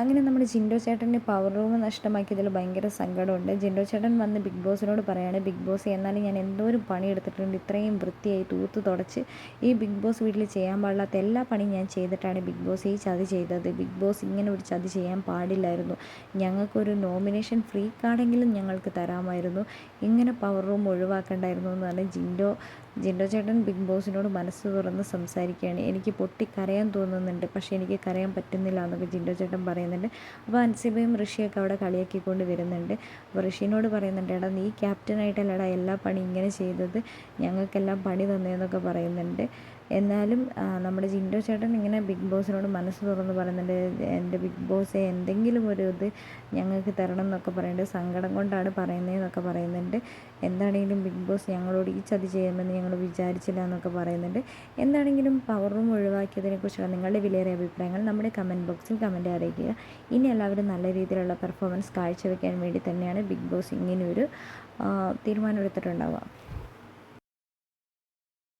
അങ്ങനെ നമ്മുടെ ജിൻഡോ ചേട്ടന്റെ പവർ റൂം നഷ്ടമാക്കിയതിൽ ഭയങ്കര സങ്കടമുണ്ട്. ജിൻഡോ ചേട്ടൻ വന്ന് ബിഗ് ബോസിനോട് പറയാണ് ബിഗ് ബോസ് എന്നാലും ഞാൻ എന്തോരം പണിയെടുത്തിട്ടുണ്ട്. ഇത്രയും വൃത്തിയായി തൂത്ത് തുടച്ച് ഈ ബിഗ് ബോസ് വീട്ടിൽ ചെയ്യാൻ പാടില്ലാത്ത എല്ലാ പണിയും ഞാൻ ചെയ്തിട്ടാണ് ബിഗ് ബോസ് ഈ ചതി ചെയ്തത്. ബിഗ് ബോസ് ഇങ്ങനെ ഒരു ചതി ചെയ്യാൻ പാടില്ലായിരുന്നു. ഞങ്ങൾക്കൊരു നോമിനേഷൻ ഫ്രീ കാർഡെങ്കിലും ഞങ്ങൾക്ക് തരാമായിരുന്നു. ഇങ്ങനെ പവർ റൂം ഒഴിവാക്കണ്ടായിരുന്നു എന്ന് പറഞ്ഞ് ജിൻഡോ ജിൻഡോ ചേട്ടൻ ബിഗ് ബോസിനോട് മനസ്സ് തുറന്ന് സംസാരിക്കുകയാണ്. എനിക്ക് പൊട്ടി കരയാൻ തോന്നുന്നുണ്ട് പക്ഷേ എനിക്ക് കരയാൻ പറ്റുന്നില്ല എന്നൊക്കെ ജിൻഡോ ചേട്ടൻ പറയുന്നുണ്ട്. അപ്പോൾ അൻസിബയും ഋഷിയൊക്കെ അവിടെ കളിയാക്കിക്കൊണ്ട് വരുന്നുണ്ട്. അപ്പോൾ ഋഷിനോട് പറയുന്നുണ്ട് എടാ നീ ക്യാപ്റ്റനായിട്ടല്ലടാ എല്ലാ പണി ഇങ്ങനെ ചെയ്തത്. ഞങ്ങൾക്കെല്ലാം പണി തന്നേന്നൊക്കെ പറയുന്നുണ്ട്. എന്നാലും നമ്മുടെ ജിൻഡോ ചേട്ടൻ ഇങ്ങനെ ബിഗ് ബോസിനോട് മനസ്സ് തുറന്ന് പറയുന്നുണ്ട് എന്റെ ബിഗ് ബോസ് എന്തെങ്കിലും ഒരു ഇത് ഞങ്ങൾക്ക് തരണം എന്നൊക്കെ പറയുന്നുണ്ട്. സങ്കടം കൊണ്ടാണ് പറയുന്നതെന്നൊക്കെ പറയുന്നുണ്ട്. എന്താണെങ്കിലും ബിഗ് ബോസ് ഞങ്ങളോട് ഈ ചതി ചെയ്യുമെന്ന് ഞങ്ങൾ വിചാരിച്ചില്ല എന്നൊക്കെ പറയുന്നുണ്ട്. എന്താണെങ്കിലും പവർ റൂം ഒഴിവാക്കിയതിനെക്കുറിച്ചുള്ള നിങ്ങളുടെ വിലയേറിയ അഭിപ്രായങ്ങൾ നമ്മുടെ കമന്റ് ബോക്സിൽ കമന്റ് അറിയിക്കുക. ഇനി എല്ലാവരും നല്ല രീതിയിലുള്ള പെർഫോമൻസ് കാഴ്ചവെക്കാൻ വേണ്ടി തന്നെയാണ് ബിഗ് ബോസ് ഇങ്ങനെയൊരു തീരുമാനമെടുത്തിട്ടുണ്ടാവുക.